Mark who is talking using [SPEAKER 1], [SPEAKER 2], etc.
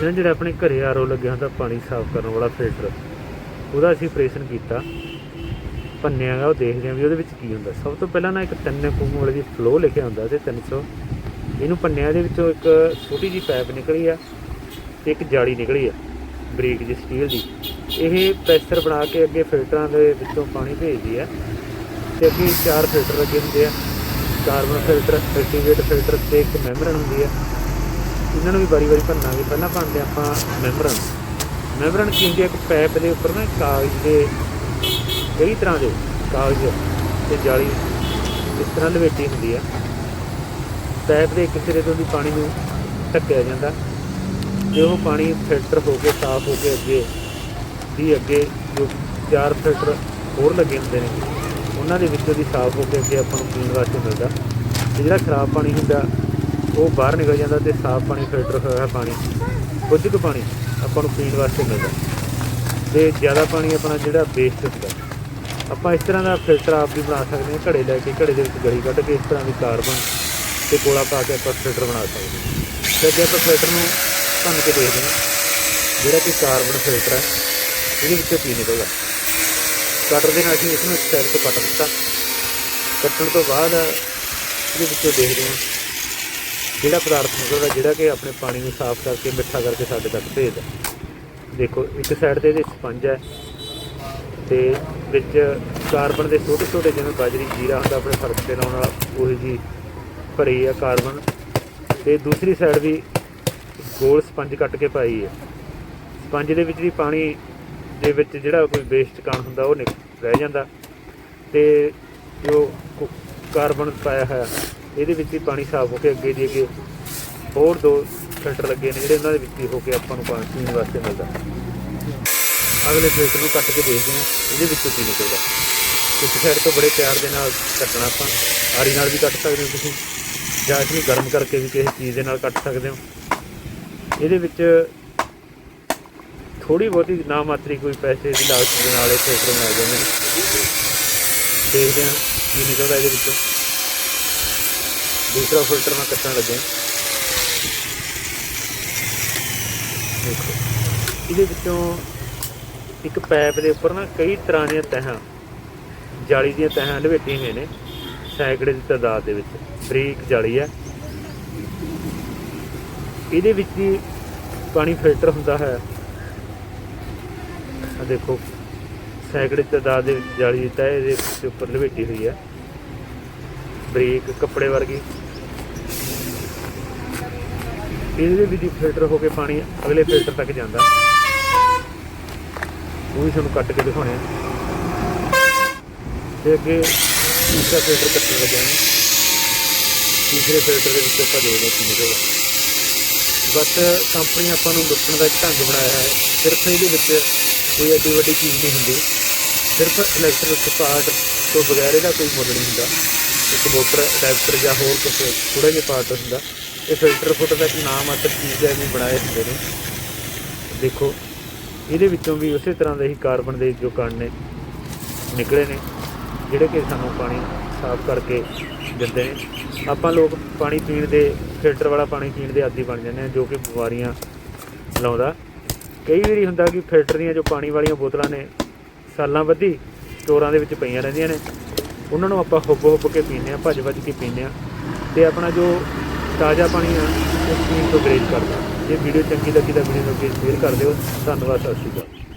[SPEAKER 1] ਵਿੱਚ ਨਾ ਜਿਹੜਾ ਆਪਣੇ ਘਰੇ ਆਰਓ ਲੱਗਿਆ ਹੁੰਦਾ ਪਾਣੀ ਸਾਫ਼ ਕਰਨ ਵਾਲਾ ਫਿਲਟਰ ਉਹਦਾ ਅਸੀਂ ਆਪਰੇਸ਼ਨ ਕੀਤਾ। ਭੰਨਿਆ ਗਾ ਉਹ ਦੇਖਦੇ ਹਾਂ ਵੀ ਉਹਦੇ ਵਿੱਚ ਕੀ ਹੁੰਦਾ। ਸਭ ਤੋਂ ਪਹਿਲਾਂ ਨਾ ਇੱਕ 3 ਕੁਮ ਵਾਲੇ ਦੀ ਫਲੋ ਲਿਖਿਆ ਹੁੰਦਾ ਤੇ 300 ਇਹਨੂੰ ਭੰਨਿਆ ਦੇ ਵਿੱਚੋਂ ਇੱਕ ਛੋਟੀ ਜਿਹੀ ਪਾਈਪ ਨਿਕਲੀ ਆ ਤੇ ਇੱਕ ਜਾਲੀ ਨਿਕਲੀ ਆ ਬਰੀਕ ਜਿਹੀ ਸਟੀਲ ਦੀ। ਇਹ ਪ੍ਰੈਸ਼ਰ ਬਣਾ ਕੇ ਅੱਗੇ ਫਿਲਟਰਾਂ ਦੇ ਵਿੱਚੋਂ ਪਾਣੀ ਭੇਜਦੀ ਆ ਤੇ ਅੱਗੇ ਚਾਰ ਫਿਲਟਰ ਲੱਗੇ ਹੁੰਦੇ ਆ। ਕਾਰਬਨ ਫਿਲਟਰ ਐਕਟੀਵੇਟ ਫਿਲਟਰ ਤੇ ਇੱਕ ਮੈਂਬਰਨ ਹੁੰਦੀ ਆ। ਇਹਨਾਂ ਨੂੰ ਵੀ ਵਾਰੀ-ਵਾਰੀ ਭੰਨਾਂਗੇ ਪਹਿਲਾਂ ਭੰਨਦੇ ਆਪਾਂ ਮੈਂਬਰਨ ਮੈਂਬਰਨ ਕੀ ਹੁੰਦੀ ਹੈ? ਇੱਕ ਪੈਪ ਦੇ ਉੱਪਰ ਨਾ ਕਾਗਜ਼ ਦੇ, ਕਈ ਤਰ੍ਹਾਂ ਦੇ ਕਾਗਜ਼ ਤੇ ਜਾਲੀ ਇਸ ਤਰ੍ਹਾਂ ਲਵੇਟੀ ਹੁੰਦੀ ਆ। ਪੈਪ ਦੇ ਇੱਕ ਸਿਰੇ ਤੋਂ ਦੀ ਪਾਣੀ ਨੂੰ ਢੱਕਿਆ ਜਾਂਦਾ। ਤੇ ਉਹ ਪਾਣੀ ਫਿਲਟਰ ਹੋ ਕੇ, ਸਾਫ਼ ਹੋ ਕੇ ਅੱਗੇ ਦੀ ਅੱਗੇ ਜੋ ਚਾਰ ਫਿਲਟਰ ਹੋਰ ਲੱਗੇ ਹੁੰਦੇ ਨੇ, ਉਹਨਾਂ ਦੇ ਵਿੱਚੋਂ ਦੀ ਸਾਫ਼ ਹੋ ਕੇ ਅੱਗੇ ਆਪਾਂ ਨੂੰ ਪੀਣ ਵਾਸਤੇ ਮਿਲਦਾ। ਤੇ ਜਿਹੜਾ ਖਰਾਬ ਪਾਣੀ ਹੁੰਦਾ ਉਹ ਬਾਹਰ ਨਿਕਲ ਜਾਂਦਾ ਤੇ ਸਾਫ਼ ਪਾਣੀ, ਫਿਲਟਰ ਹੋਇਆ ਹੋਇਆ ਪਾਣੀ, ਕੁਝ ਕੁ ਪਾਣੀ ਆਪਾਂ ਨੂੰ ਪੀਣ ਵਾਸਤੇ ਮਿਲਦਾ। ਤੇ ਜ਼ਿਆਦਾ ਪਾਣੀ ਆਪਣਾ ਜਿਹੜਾ ਵੇਸਟ ਹੁੰਦਾ। ਆਪਾਂ ਇਸ ਤਰ੍ਹਾਂ ਦਾ ਫਿਲਟਰ ਆਪ ਵੀ ਬਣਾ ਸਕਦੇ ਹਾਂ, ਘੜੇ ਲੈ ਕੇ, ਘੜੇ ਦੇ ਵਿੱਚ ਗਲੀ ਕੱਢ ਕੇ ਇਸ ਤਰ੍ਹਾਂ ਦੀ ਕਾਰਬਨ ਤੇ ਕੋਲਾ ਪਾ ਕੇ ਆਪਾਂ ਫਿਲਟਰ ਬਣਾ ਸਕਦੇ ਹਾਂ। ਤੇ ਅੱਗੇ ਆਪਾਂ ਫਿਲਟਰ ਨੂੰ ਭੰਨ ਕੇ ਦੇਖਦੇ ਹਾਂ, ਜਿਹੜਾ ਕਿ ਕਾਰਬਨ ਫਿਲਟਰ ਹੈ, ਇਹਦੇ ਵਿੱਚੋਂ ਕੀ ਨਿਕਲਦਾ। ਕਟਰ ਦੇ ਨਾਲ ਅਸੀਂ ਇਸ ਨੂੰ ਇੱਕ ਸਾਈਡ ਤੋਂ ਕੱਟ ਦਿੱਤਾ। ਕੱਟਣ ਤੋਂ ਬਾਅਦ ਇਹਦੇ ਵਿੱਚੋਂ ਦੇਖਦੇ ਹਾਂ। ਜਿਹੜਾ ਪਦਾਰਥ ਨਿਕਲਦਾ, ਜਿਹੜਾ ਕਿ ਆਪਣੇ ਪਾਣੀ ਨੂੰ ਸਾਫ਼ ਕਰਕੇ, ਮਿੱਠਾ ਕਰਕੇ ਸਾਡੇ ਤੱਕ ਭੇਜਦਾ ਦੇਖੋ, ਇੱਕ ਸਾਈਡ ਤੇ ਇਹਦੇ ਸਪੰਜ ਹੈ ਤੇ ਵਿੱਚ ਕਾਰਬਨ ਦੇ ਛੋਟੇ ਛੋਟੇ ਜਿਵੇਂ ਬਾਜਰੀ, ਜੀਰਾ ਹੁੰਦਾ, ਆਪਣੇ ਫ਼ਰਕ ਤੇ ਲਾਉਣ ਵਾਲਾ, ਉਹੀ ਜੀ ਭਰੀ ਆ ਕਾਰਬਨ ਤੇ ਦੂਸਰੀ ਸਾਈਡ ਵੀ ਗੋਲ ਸਪੰਜ ਕੱਟ ਕੇ ਪਾਈ ਹੈ। ਸਪੰਜ ਦੇ ਵਿੱਚ ਵੀ ਪਾਣੀ ਦੇ ਵਿੱਚ ਜਿਹੜਾ ਕੋਈ ਵੇਸਟ ਕਣ ਹੁੰਦਾ, ਉਹ ਨਿਕ- ਰਹਿ ਜਾਂਦਾ। ਤੇ ਜੋ ਕੁ- ਕਾਰਬਨ ਪਾਇਆ ਹੋਇਆ ਇਹਦੇ ਵਿੱਚ ਹੀ ਪਾਣੀ ਸਾਫ਼ ਹੋ ਕੇ ਅੱਗੇ ਦੀ ਅੱਗੇ ਹੋਰ ਦੋ ਫਿਲਟਰ ਲੱਗੇ ਨੇ ਜਿਹੜੇ ਉਹਨਾਂ ਦੇ ਵਿੱਚ ਹੀ ਹੋ ਕੇ ਆਪਾਂ ਨੂੰ ਪਾਣੀ ਪੀਣ ਵਾਸਤੇ ਮਿਲਦਾ। ਅਗਲੇ ਫਿਲਟਰ ਨੂੰ ਕੱਟ ਕੇ ਦੇਖਦੇ ਹਾਂ, ਇਹਦੇ ਵਿੱਚੋਂ ਕੀ ਨਿਕਲਦਾ। ਇੱਕ ਸਾਈਡ ਤੋਂ ਬੜੇ ਪਿਆਰ ਦੇ ਨਾਲ ਕੱਟਣਾ ਆਪਾਂ। ਆਰੀ ਨਾਲ ਵੀ ਕੱਟ ਸਕਦੇ ਹੋ ਤੁਸੀਂ। ਜਾਂ ਇਸ ਨੂੰ ਗਰਮ ਕਰਕੇ ਵੀ ਕਿਸੇ ਚੀਜ਼ ਦੇ ਨਾਲ ਕੱਟ ਸਕਦੇ ਹੋ। ਇਹਦੇ ਵਿੱਚ ਥੋੜੀ ਬਹੁਤੀ ਨਾ ਮਾਤਰੀ ਕੋਈ ਪੈਸੇ ਦੀ ਲਾਗਤ ਦੇ ਨਾਲ ਇਹ ਫਿਲਟਰ ਬਣਾ ਜਾਂਦੇ ਨੇ। ਦੇਖਦੇ ਹਾਂ ਕੀ ਨਿਕਲਦਾ ਇਹਦੇ ਵਿੱਚੋਂ। ਦੂਸਰਾ ਫਿਲਟਰ ਮੈਂ ਕੱਟਣ ਲੱਗਿਆ ਦੇਖੋ, ਇਹਦੇ ਵਿੱਚੋਂ ਇੱਕ ਪਾਈਪ ਦੇ ਉੱਪਰ ਨਾ ਕਈ ਤਰ੍ਹਾਂ ਦੀਆਂ ਤਹਾਂ, ਜਾਲੀ ਦੀਆਂ ਤਹਾਂ ਲਪੇਟੀਆਂ ਹੋਈਆਂ ਨੇ, ਸੈਂਕੜੇ ਦੀ ਤਾਦਾਦ ਦੇ ਵਿੱਚ। ਬਰੀਕ ਜਾਲੀ ਹੈ। ਇਹਦੇ ਵਿੱਚ ਹੀ ਪਾਣੀ ਫਿਲਟਰ ਹੁੰਦਾ ਹੈ। ਆ ਦੇਖੋ, ਸੈਂਕੜੇ ਤਾਦਾਦ ਦੇ ਵਿੱਚ ਜਾਲੀ ਦਿੱਤਾ ਇਹਦੇ ਉੱਪਰ ਲਵੇਟੀ ਹੋਈ ਹੈ। ਬਰੀਕ ਕੱਪੜੇ ਵਰਗੀ। ਇਹਦੇ ਵਿੱਚ ਫਿਲਟਰ ਹੋ ਕੇ ਪਾਣੀ ਅਗਲੇ ਫਿਲਟਰ ਤੱਕ ਜਾਂਦਾ। ਉਹ ਵੀ ਤੁਹਾਨੂੰ ਕੱਟ ਕੇ ਦਿਖਾਉਣੇ ਆ। ਤੇ ਅੱਗੇ ਤੀਸਰਾ ਫਿਲਟਰ ਕੱਟਣ ਲੱਗਿਆ ਹਾਂ ਤੀਸਰੇ ਫਿਲਟਰ ਦੇ ਵਿੱਚ ਆਪਾਂ ਦੇਖਦੇ ਹਾਂ ਕੀ ਨਿਕਲਦਾ ਬਸ ਕੰਪਨੀ ਆਪਾਂ ਨੂੰ ਲੁੱਟਣ ਦਾ ਇੱਕ ਢੰਗ ਬਣਾਇਆ ਹੈ। ਸਿਰਫ ਇਹਦੇ ਵਿੱਚ ਕੋਈ ਐਡੀ ਵੱਡੀ ਚੀਜ਼ ਨਹੀਂ ਹੁੰਦੀ। ਸਿਰਫ ਇਲੈਕਟ੍ਰਿਕ ਪਾਰਟ ਤੋਂ ਬਗੈਰ ਇਹਦਾ ਕੋਈ ਮੁੱਲ ਨਹੀਂ ਹੁੰਦਾ। ਇੱਕ ਮੋਟਰ ਅਡੈਪਟਰ ਜਾਂ ਹੋਰ ਕੁਝ ਥੋੜਾ ਜਿਹਾ ਪਾਰਟ ਹੁੰਦਾ। ਇਹ ਫਿਲਟਰ ਫੁੱਟ ਦਾ ਇੱਕ ਨਾਮ ਮਾਤਰ ਚੀਜ਼ ਹੈ ਵੀ ਬਣਾਏ ਹੁੰਦੇ ਨੇ। ਦੇਖੋ, ਇਹਦੇ ਵਿੱਚੋਂ ਵੀ ਉਸੇ ਤਰ੍ਹਾਂ ਦੇ ਹੀ ਕਾਰਬਨ ਦੇ ਜੋ ਕਣ ਨੇ, ਨਿਕਲੇ ਨੇ, ਜਿਹੜੇ ਕਿ ਸਾਨੂੰ ਪਾਣੀ ਸਾਫ਼ ਕਰਕੇ ਦਿੰਦੇ ਨੇ। ਆਪਾਂ ਲੋਕ ਪਾਣੀ ਪੀਣ ਦੇ ਫਿਲਟਰ ਵਾਲਾ ਪਾਣੀ ਪੀਣ ਦੇ ਆਦੀ ਬਣ ਜਾਂਦੇ ਆ ਜੋ ਕਿ ਬਿਮਾਰੀਆਂ ਲਾਉਂਦਾ। ਕਈ ਵਾਰੀ ਹੁੰਦਾ ਕਿ ਫਿਲਟਰ ਦੀਆਂ ਜੋ ਪਾਣੀ ਵਾਲੀਆਂ ਬੋਤਲਾਂ ਨੇ, ਸਾਲਾਂ ਬੱਧੀ ਸਟੋਰਾਂ ਦੇ ਵਿੱਚ ਪਈਆਂ ਰਹਿੰਦੀਆਂ ਨੇ। ਉਹਨਾਂ ਨੂੰ ਆਪਾਂ ਹੁੱਬ ਹੁੱਬ ਕੇ ਪੀਂਦੇ ਆ ਭੱਜ ਭੱਜ ਕੇ ਪੀਂਦੇ ਆ ਤੇ ਆਪਣਾ ਜੋ ਤਾਜ਼ਾ ਪਾਣੀ ਆ ਉਹ ਪੀਣ ਤੋਂ ਗਰੇਜ ਕਰਦਾ। ਜੇ ਵੀਡੀਓ ਚੰਗੀ ਲੱਗੀ ਤਾਂ ਵੀਡੀਓ ਨੂੰ ਸ਼ੇਅਰ ਕਰ ਦਿਓ। ਧੰਨਵਾਦ, ਸਤਿ ਸ਼੍ਰੀ ਅਕਾਲ।